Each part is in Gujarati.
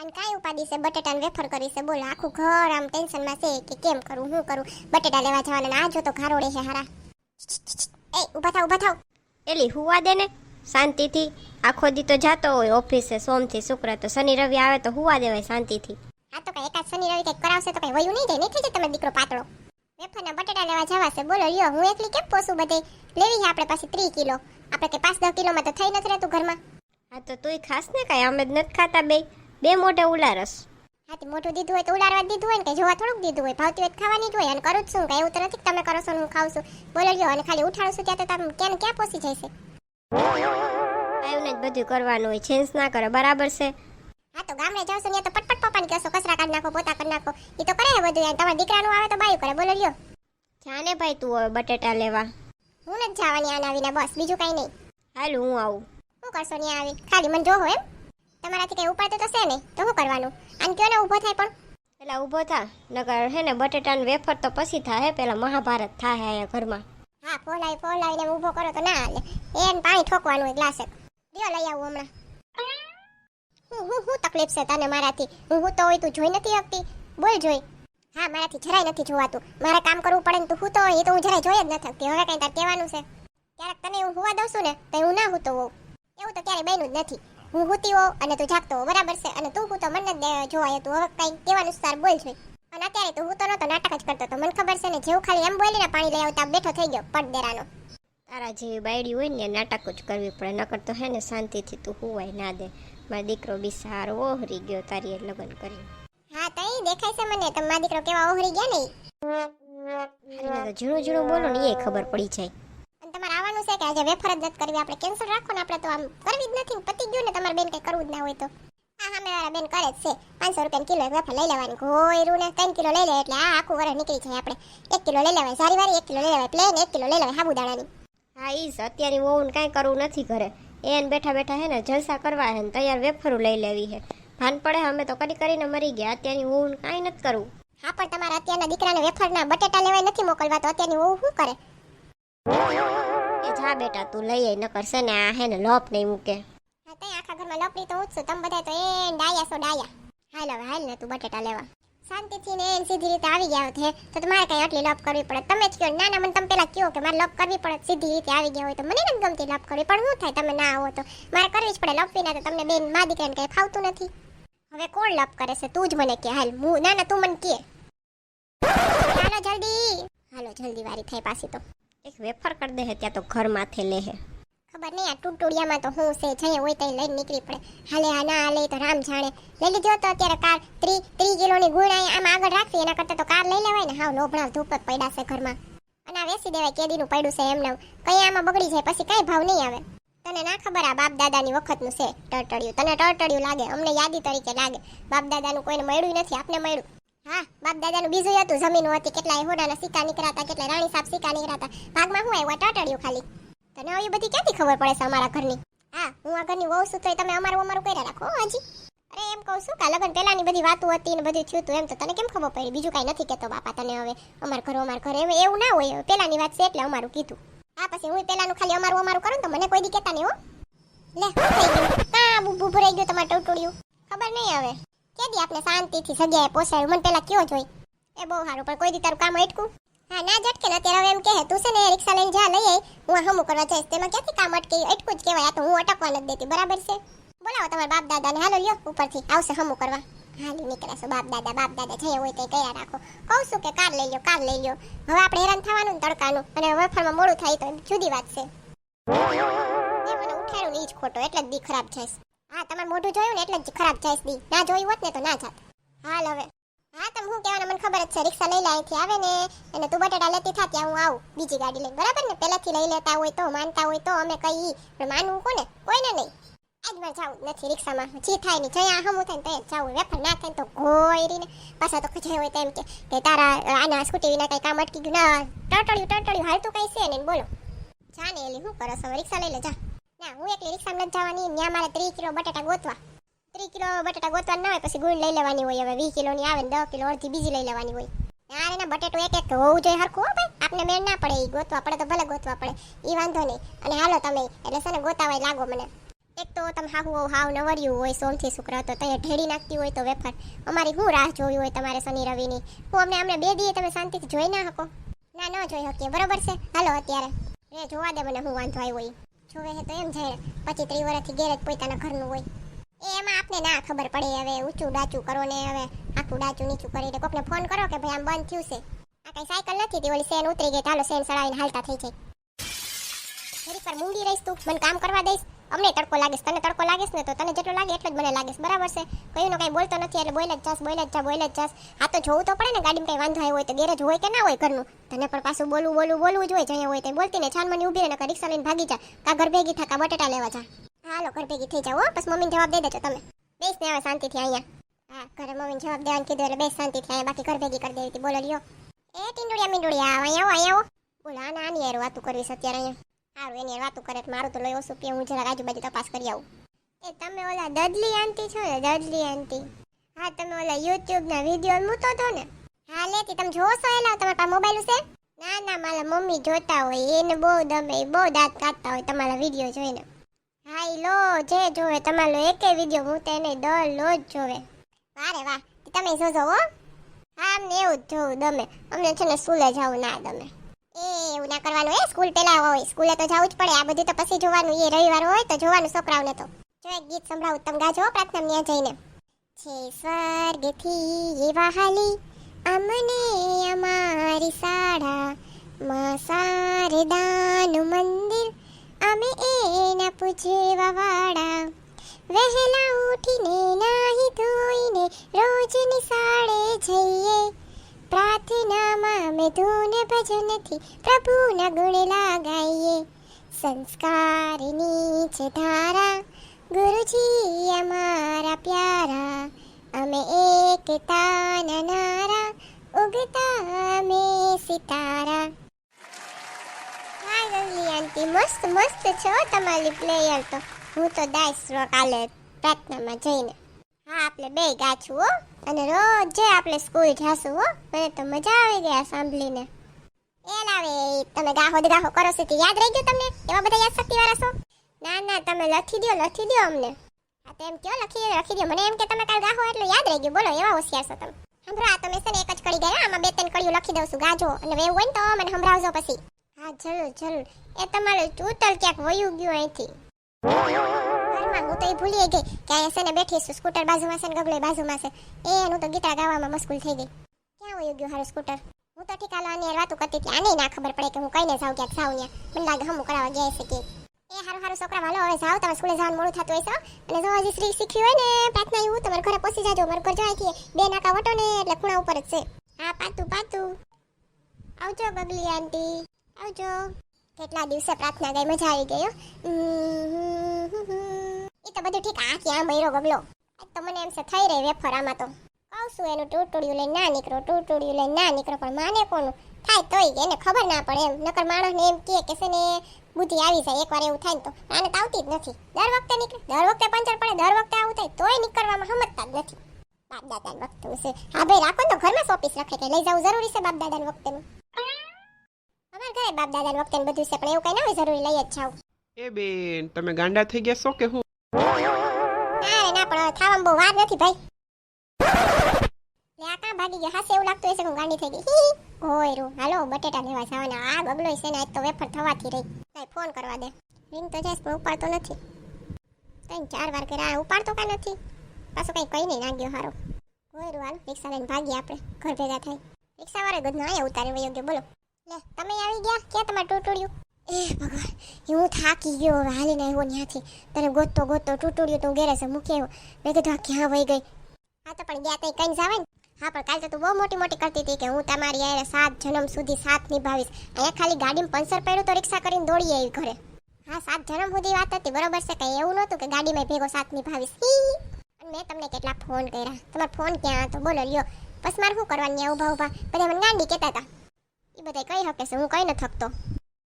અને કાંઈ ઉપાડી છે? બટેટાને વેફર કરી છે? બોલો આખું ઘર આમ ટેન્શનમાં છે કે કેમ કરું શું કરું? બટેટા લેવા જવાના આ જો તો ઘારોડે છે હારા. એ ઊભા થાવ ઊભા થાવ. એલી હુવા દે ને. શાંતિથી. આખો દી તો જાતો હોય ઓફિસે સોમથી શુક્ર તો શનિ રવિ આવે તો હુવા દેવાય શાંતિથી. આ તો કઈ એકાદ શનિ રવિ કંઈક કરાવશે તો કઈ વયું નહીં જાય નહીં થઈ જાય તમે દીકરો પાતળો. વેફરના બટેટા લેવા જવા છે? બોલો લ્યો હું એકલી કેમ પોસું બધે? લેવી છે આપણે પાછી ત્રીસ કિલો. આપણે કે પાંચ દસ કિલોમાં તો થઈ નથી રહેતું ઘરમાં. હા તો તુંય ખાસ ને કાંઈ અમે જ નથી ખાતા બે બે મોઢે ઉલારસ. હાથી મોટું દીધું હોય તો ઉલારવા દીધું હોય ને કે જોવા થોડુંક દીધું હોય. ભાવતી હોય ખાવાની જ હોય અને કરું જ શું કે એવું તો નથી તમે કરો છો હું ખાઉં છું. બોલો લ્યો અને ખાલી ઉઠાડું છું ત્યાં તો તમે ક્યાં ક્યાં પોસી જાય આવીને જ બધું કરવાનું હોય. ચેન્જ ના કરે. બરાબર છે? હા તો ગામડે જાવ છો ને તો પટપટ પપ્પાને કહેશો કચરા કાઢ નાખો પોતા કરી નાખો. એ તો કરે બધું યાર. તમારા દીકરાનું આવે તો બાયું કરે. બોલો લ્યો. જાને ભાઈ તું હવે બટેટા લેવા. હું નથી જવાની આના વિના. બસ બીજું કઈ નહીં. હાલ હું આવું. શું કરશો ત્યાં આવી? ખાલી મને જોવો એમ? તમારાથી કઈ ઉપાડતો તો છે ને તો શું કરવાનું? અને કયો ને ઊભો થાય પણ? પેલા ઊભો થા નકર હે ને બટેટાનું વેફર તો પછી થાય પેલા મહાભારત થાય અહીંયા ઘરમાં. હા ફોલાવી ફોલાવીને ઊભો કરો તો ના હાલે. એને પાણી ઠોકવાનું હોય ગ્લાસે. દિયો લઈ આવું હમણાં. હું હું હું તકલીફ છે તને મારાથી? હું હું તો હોય તું જોઈ નથી શકતી. બોલ જોઈ. હા મારાથી જરાય નથી જોવાતું. મારે કામ કરવું પડે ને તું હું તો હોય એ તો હું જરાય જોઈ જ નથી શકતી. હવે કંઈ તાર કહેવાનું છે. ક્યારેક તને હું હોવા દઉં છું ને તો હું ના હું તો હોઉં. એવું તો ક્યારેય બન્યું જ નથી. હું હુતી હોઉં અને તું જાગતો હોવ બરાબર છે? અને તું હું તો મને જ જોવાય તું હવે કઈ કહેવાનું છે બોલ જોઈ. અને અત્યારે તો હું તો નતો નાટક જ કરતો તો મને ખબર છે ને જેવું ખાલી એમ બોલીને પાણી લઈ આવતા બેઠો થઈ ગયો પડદેરાનો. તારા જેવી બાયડી હોય ને નાટક જ કરવી પડે. નકર તો હે ને શાંતિથી તું હુવાય ના દે. મારો દીકરો બી સારો ઓહરી ગયો તારી લગ્ન કરી હા તઈ દેખાય છે મને. તમારા દીકરો કેવા ઓહરી ગયા ને મને તો ઝીણું ઝીણું બોલો ને એ ખબર પડી જાય. અને તમારે આવવાનું છે કે આજે વેફર જ કરવી? આપણે કેન્સલ રાખો ને આપણે તો આમ તમારે બેન કઈ કરવું જ ના હોય તો. હા હા વાળા બેન કરે જ છે. પાંચસો રૂપિયા કિલો એક વેફર લઈ લેવાની. ગોયરું ને ત્રણ કિલો લઈ લે એટલે આ આખું વરસ નીકળી જાય આપણે. એક કિલો લઈ લેવાય સારી વારી એક કિલો લઈ લેવાય પ્લેન એક કિલો લઈ લેવાય સાબુદાણાની હા ઈ જ. અત્યારની વહુને કાંઈ કરવું નથી ઘરે. એને બેઠા બેઠા હે ને જલસા કરવા હે ને તૈયાર વેફરું લઈ લેવી હે. ભાન પડે અમે તો કરી કરીને મરી ગયા. અત્યારની વહુને કાંઈ નથી કરવું હા પણ તમારા અત્યારના દીકરાને વેફરના બટેટા લેવાય નથી મોકલવા તો અત્યારની વહુ શું કરે? એ જા બેટા તું લઈ આય નકર છે ને આ હે ને લોપ નહીં મૂકે. ઘરમાં લપડી તો હું જ છું. તમે બધા તો એ ડાયા છો ડાયા. હાલ હવે હાલ ને તું બટેટા લેવા. શાંતિથી ને એને સીધી રીતે આવી ગયા હોત હે. તો તમારે કઈ આટલી લપ કરવી પડે. તમે જ કહો, ના ના, મને તમે પેલા કહો કે મારે લપ કરવી પડે. સીધી રીતે આવી ગયા હોય તો મને નથી ગમતી લપ કરવી. પણ શું થાય તમે ના આવો તો? મારે કરવી જ પડે લપવી ના તો તમને બેન મા દીકરાને કઈ ફાવતું નથી. હવે કોણ લપ કરે છે? તું જ મને કે હાલ, હું, ના ના, તું મને કે હાલો, જલ્દી. હાલો, જલ્દી વારી થઈ પાછી તો. એક વેફર કરી દે હે, ત્યાં તો ઘર માથે લે હે. ખબર નહીં, આ ટુટુડિયામાં તો હું છે, જઈએ હોય તો લઈને નીકળી પડે. હાલે આ ના હાલે તો રામ જાણે. લઈ લીધો તો અત્યારે કાર ત્રી ત્રી કિલોની ગુણ આમ આગળ રાખવી, એના કરતાં તો કાર લઈ લેવાય ને. હાવ લોભણા ધૂપ જ પડ્યા ઘરમાં. અને વેસી દેવાય કેદીનું પડ્યું છે એમને કઈ આમાં બગડી જાય પછી કઈ ભાવ નહીં આવે. તને ના ખબર આ બાપ દાદાની વખતનું છે, ટળટળ્યું. તને ટળટળ્યું લાગે, અમને યાદી તરીકે લાગે. બાપ દાદાનું કોઈને મળ્યું નથી, આપને મળ્યું. હા બાપ દાદાનું બીજું હતું, જમીન હતી, કેટલાય હોડાના સિક્કા નીકળાતા, કેટલાય રાણી સાહેબ સિક્કા નીકળાતા. ભાગમાં હું આવ્યું, આ ખાલી. તને આવી બધી ક્યાંથી ખબર પડે છે અમારા ઘરની? હા, હું આ ઘરની વહુ છું તોય તમે અમારું અમારું કર્યા રાખો, હો હજી. અરે એમ કહું છું કે લગ્ન પહેલાંની બધી વાતો હતી ને બધું થયું હતું એમ, તો તને કેમ ખબર પડી? બીજું કાંઈ નથી કહેતો બાપા તને હવે. અમાર ઘર, અમાર ઘરે, એમ, એવું ના હોય. પહેલાંની વાત છે એટલે અમારું કીધું. હા, પછી હું પહેલાનું ખાલી અમારું અમારું કરું તો મને કોઈ દી કહેતા નહીં, હો. લે શું થઈ ગયું. કાં બુબુ ભરાઈ ગયું તમારે ટોટુડિયું? ખબર નહીં હવે. કે દી આપણે શાંતિથી જગ્યાએ પોસાયું મને પહેલાં કયો જોઈ. એ બહુ સારું, પણ કોઈ દી તારું કામ અટકું? હા, ના, ઝટકે ને અત્યારે હવે એમ કહે, તું છે ને રિક્ષા લઈને જા, લઈ આય. હું હમું કરવા જઈશ. તેમાં ક્યાંથી કામ અટકે? અટકું જ કહેવાય. આ તો હું અટકવા નથી દેતી. બરાબર છે? બોલાવો તમારા બાપ દાદાને. હાલો, લ્યો, ઉપરથી. આવશે હમું કરવા. હાલી નીકળે છે બાપ દાદા. બાપ દાદા જઈએ હોય તો કયા રાખો. કહું છું કે કાર લઈ લ્યો, કાર લઈ લ્યો. હવે આપણે હેરાન થવાનું ને તડકાનું. અને વેફરમાં મોડું થાય તો જુદી વાત છે. મને ઉઠાડ્યું ને જ ખોટો. એટલે જ દી ખરાબ જઈશ. હા, તમારે મોઢું જોયું ને એટલે જ ખરાબ જઈશ દી. ના જોયું હોત ને તો ના જાત. હાલ હવે. હા તમે હું કહેવાના મને ખબર જ છે, રિક્ષા લઈ લે, અહીંથી આવે ને, અને તું બટાટા લેતી થા ત્યાં હું આવું, બીજી ગાડી લઈને. બરાબર ને? પહેલાથી લઈ લેતા હોય તો, માનતા હોય તો, અમે કઈ પણ માનવું કોને? કોઈને નહીં. આજમાં જાવું નથી રિક્ષામાં. જી થાય ને જયા હમું થાય ને તો જાવું. વેફર ના થાય તો ગોયરીને પાછા તો ખજાય હોય તેમ કે તારા આના સ્કૂટી વિના કઈ કામ અટકી ગયું. ના ટટળ્યું ટટળ્યું હાલતું કઈ છે ને બોલો. જા ને, એલી, હું કરો? રિક્ષા લઈ લે, જા. ના, હું એકલી રિક્ષામાં નથી જવાની ત્યાં મારે ત્રીસ કિલો બટાટા ગોતવા. ત્રીસ કિલો બટેટા ગોતવાના હોય, પછી ગુણ લઈ લેવાની હોય. હવે વીસ કિલોની આવે ને દસ કિલો, અડધી બીજી લઈ લેવાની હોય. યાર એના બટેટો એક એક હોવું જોઈએ હરખું, હો ભાઈ. આપને મેળ ના પડે એ ગોતવા પડે તો ભલે ગોતવા પડે. એ વાંધો નહીં. અને હાલો તમે, એટલે છે ને ગોતાવાય લાગો મને. એક તો તમે હાહુ હોવ નવર્યું હોય, સોમથી શુક્ર તો તમે ઢેડી નાખતી હોય તો વેફર. અમારી હું રાહ જોવી હોય તમારે શનિ રવિની? હું અમને અમને બે દીએ તમે શાંતિથી જોઈ ના શકો. ના, ન જોઈ શકીએ. બરોબર છે? હાલો અત્યારે. રે જોવા દે મને હું વાંધો આવ્યો હોય જોવે તો એમ જાય પછી ત્રી વર્ષથી ગેરેજ પોતાના ઘરનું હોય. એમાં આપને ના ખબર પડે હવે ઊંચું ડાચું કરો ને હવે આખું ડાચું નીચું કરીને કોકને ફોન કરો કે ભાઈ આમ બંધ થયું છે. આ કઈ સાયકલ નથી તે સેન ઉતરી ગઈ, ચાલો સેન સડાવીને હાલતા થઈ જાય. ઘડીક પર મૂંગી રહીશ તું, મને કામ કરવા દઈશ. અમને તડકો લાગેશ તને તડકો લાગેશ ને તો તને જેટલો લાગે એટલો જ મને લાગેશ બરાબર છે? કયું કઈ બોલતો નથી, એટલે બોલે જ જાસ બોલે જ જા બોલે જ જાસ આ તો જોવું તો પડે ને, ગાડીમાં કઈ વાંધો આવ્યો હોય તો ગેરેજ હોય કે ના હોય ઘરનું. તને પણ પાછું બોલવું બોલવું બોલવું જ હોય, જ્યાં હોય તે બોલતી ને છાન ઊભી રહે રિક્ષા લઈને ભાગી જા. કા ઘર ભેગી થા, કા બટેટા લેવા જા. હાલો, ઘર ભેગી થઈ જાઓ બસ મમ્મીને જવાબ દઈ દેજો તમે. બેસ ને હવે શાંતિથી અહીંયા. હા, ઘરે મમ્મીને જવાબ દેવાનું કીધું એટલે બેસ શાંતિથી અહીંયા. બાકી ઘર ભેગી કરી દેવી બોલો, લ્યો. એ ટીંડુડિયા મીંડુડિયા, આવો, અહીંયા આવો અહીંયા આવો. બોલો આના આની યાર વાતું કરવી અત્યારે અહીંયા. સારું એની વાતું કરે મારું તો લઈ ઓછું પીએ હું જરાક આજુબાજુ તપાસ કરી આવું. એ તમે ઓલા દદલી આંટી છો ને, દદલી આંટી. હા, તમે ઓલા યુટ્યુબના વીડિયો મૂતો હતો ને. હા, લેતી, તમે જોવો છો એલા, તમારા પાસે મોબાઈલ છે ના ના, મારા મમ્મી જોતા હોય, એને બહુ દમે બહુ દાંત કાઢતા હોય, તમારા વીડિયો જોઈને. હા ઈ લો, જે જોવે, તમારો એકે વિડિયો, હું તેને દર લો જ જોવે. વારે વાહ તમે જોજો, હો. હા, અમને એવું જ જોવું ગમે અમને છે ને સ્કૂલે જવું ના ગમે એ, એવું ના કરવાનું, એ, સ્કૂલ પેલા હોય, સ્કૂલે તો જવું જ પડે. આ બધું તો પછી જોવાનું એ રવિવાર હોય, તો જોવાનું છોકરાઓને તો. જો એક ગીત સંભળાવું, તમે ગાજો પ્રાર્થના ત્યાં જઈને. છે સ્વર્ગથી એવા હાલી અમને અમારી શાળા માં શારદાનું મંદિર અમે એના પૂજવા વાળા. વહેલા ઉઠીને નાહી ધોઈને રોજ નિશાળે જઈએ. પ્રાર્થનામાં અમે ધૂન ભજનથી પ્રભુના ગુણ લાગાઈએ. સંસ્કારની છે ધારા. ગુરુજી અમારા પ્યારા. અમે એકતાના નારા. ઉગતા અમે સિતારા. આંટી મસ્ત મસ્ત છો તમારી પ્લેયર તો. હું તો દાઈશ કાલે પ્રાર્થનામાં જઈને. હા, આપણે બે ગાછું હો. અને રોજ જે આપણે સ્કૂલ જાશું હો. મને તો મજા આવી ગયા સાંભળીને. એ. લાવે તમે ગાહો ગાહો કરો છો તે યાદ રહી ગયું તમને? એવા બધા યાદ શક્તિ વાળા છો? ના ના, તમે લખી દો લખી દો અમને. હા તેમ કયો લખી લખી દો મને એમ કે તમે કાલ ગાહો એટલે યાદ રહી ગયું. બોલો, એવા હોશિયાર છો તમે. સંભળા તમે છે ને એક જ કડી ગયા આમાં બે ત્રણ કડીઓ લખી દઉં છું. ગાજો. અને એવું હોય ને તો મને સંભળાવજો પછી. હા, જરૂર જરૂર. એ તમારો ચૂતલ ક્યાંક વયું ગયો અહીંથી. ઘરમાં હું તો એ ભૂલી ગઈ કે અહીંયા છે ને બેઠી છું, સ્કૂટર બાજુમાં છે ને ગગલો બાજુમાં છે. એ એનું તો ગીતા ગાવામાં મસ્કુલ થઈ ગઈ. ક્યાં વયું ગયું હારું સ્કૂટર? હું તો ઠીક હાલો આની વાતું કરતી હતી આને ના ખબર પડે કે હું કઈને જાઉં ક્યાંક જાઉં ત્યાં. મને લાગે હમું કરાવવા ગયા છે કે એ હારું હારું છોકરા વાલો હવે જાઓ તમે સ્કૂલે જવાનું મોડું થતું હોય અને જો હજી શ્રી શીખ્યું હોય ને, પ્રાર્થના એવું તમારે ઘરે પહોંચી જાજો, મારું ઘર જવાય કે બે નાકા વટો ને, એટલે ખૂણા ઉપર જ છે. હા, પાતું પાતું. આવજો ગગલી આંટી. આવજો. કેટલા દિવસે પ્રાર્થના ગઈ મજા આવી ગઈ. એ તો બધું ઠીક, આ ક્યાં મયરો ગબલો આજ તો મને એમ છે, થઈ રહી વેફર તો. કહું છું એનું ટૂટુડિયું લઈને ના નીકળો ટૂટુડિયું લઈને ના નીકળો, પણ માને કોનું? થાય તોય એને ખબર ના પડે એમ. નકર માણસને એમ કહે કે છે ને, બુદ્ધિ આવી જાય, એકવાર એવું થાય ને તો. આને તો આવતી જ નથી. દર વખતે નીકળે, દર વખતે પંચર પડે, દર વખતે આવું થાય, તોય નીકળવામાં સમજતા જ નથી. બાપ દાદાને વખતે છે. હા ભાઈ, રાખો તો ઘરમાં સોપીસ રખે કે લઈ જવું જરૂરી છે બાપ દાદાને વખતેનું. અમારા ઘરે બાપ દાદા વખતે બધું છે પણ એવું કઈ ના હોય જરૂરી લઈ જ જાવ એ બેન તમે ગાંડા થઈ ગયા છો કે હું? ના ના પણ થાવામાં બહુ વાર નથી ભાઈ. લે આ કાં ભાગી ગયો. હાસે એવું લાગતું હશે કે હું ગાંડી થઈ ગઈ. હી રૂ હાલો બટેટા લેવા જવાના. આ બબલો છે ને આજ તો વેફર થવાથી રહી. કઈ ફોન કરવા દે. રિંગ તો જઈશ પણ ઉપાડતો નથી. ત્રણ ચાર વાર કર્યા ઉપાડતો કાંઈ નથી. પાછું કંઈ કઈ નહીં નાગ્યો હારો. ગોયરું હાલ રિક્ષા લઈને ભાગીએ આપણે. ઘર ભેગા થાય. રિક્ષા વાળો ગધનો અહીંયા ઉતારી વયો ગયો બોલો. લે, તમે આવી ગયા? ક્યાં તમારે ટૂટુડ્યું એ ભગવાન હું થાકી ગયો હવે, હાલીને આવ્યો ત્યાંથી તને ગોતતો ગોતતો તૂટુડ્યું તું ગેરેસે મૂકી આવ્યો. મેં કીધું આ ક્યાં વહી ગઈ. હા, તો પણ ગયા તઈ કઈ જાવે ને? હા, પણ કાલે તો તું બહુ મોટી મોટી કરતી હતી કે હું તમારી યારે સાત જન્મ સુધી સાથ નિભાવીશ. અહીંયા ખાલી ગાડીમાં પંચર પડ્યું તો રિક્ષા કરીને દોડી આવી ઘરે. હા, સાત જન્મ સુધી વાત હતી, બરોબર છે, કઈ એવું નહોતું કે ગાડીમાં ભેગો સાથ નિભાવીશ. મેં તમને કેટલા ફોન કર્યા. તમારો ફોન ક્યાં હતો? બોલો, લ્યો. બસ મારે શું કરવાની ઊભા ઊભા? બધા મને ગાંડી કહેતા હતા. એ બધા કઈ હકે છે હું કઈ ન થકતો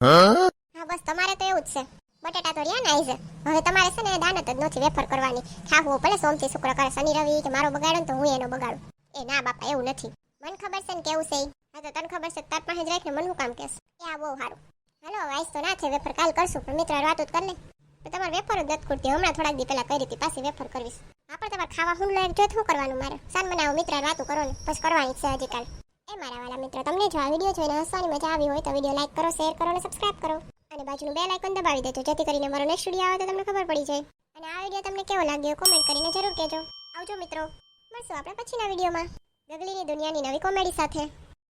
હા? બસ તમારે તો એવું જ છે. બટેટા તો રહ્યા નાઈ છે હવે તમારે છે ને દાનત જ નથી વેફર કરવાની. ખાવું ભલે સોમથી શુક્ર કરે શનિ રવિ કે મારો બગાડો ને તો હું એનો બગાડું. એ ના બાપા એવું નથી. મને ખબર છે ને કેવું છે હા તો તને ખબર છે તાર પાસે જ રાખીને મને હું કામ કહેશ? એ આ બહુ સારું. હાલો હવે તો ના છે વેફર કાલ કરશું. પણ મિત્ર વાતો જ કરી લે. તમારે વેફર જ નથી ખૂટતી. હમણાં થોડાક દી પહેલા કરી હતી પાછી વેફર કરવીશ. આપણે તમારે ખાવા હું લાયક જો શું કરવાનું મારે? સાન બનાવો મિત્ર વાતો કરો ને પછી કરવાની છે હજી કાલ. એ મારા વાલા મિત્રો, તમને જો આ વીડિયો જોઈને હસવાની મજા આવી હોય તો વીડિયો લાઇક કરો શેર કરો અને સબસ્ક્રાઇબ કરો. અને બાજુનું બેલ આઇકન દબાવી દેજો, જેથી કરીને મારો નેક્સ્ટ વીડિયો આવે તો તમને ખબર પડી જાય. અને આ વીડિયો તમને કેવો લાગ્યો કોમેન્ટ કરીને જરૂર કહેજો. આવજો મિત્રો, મળશું આપણે પછીના વિડીયોમાં. ગગલીની દુનિયાની નવી કોમેડી સાથે.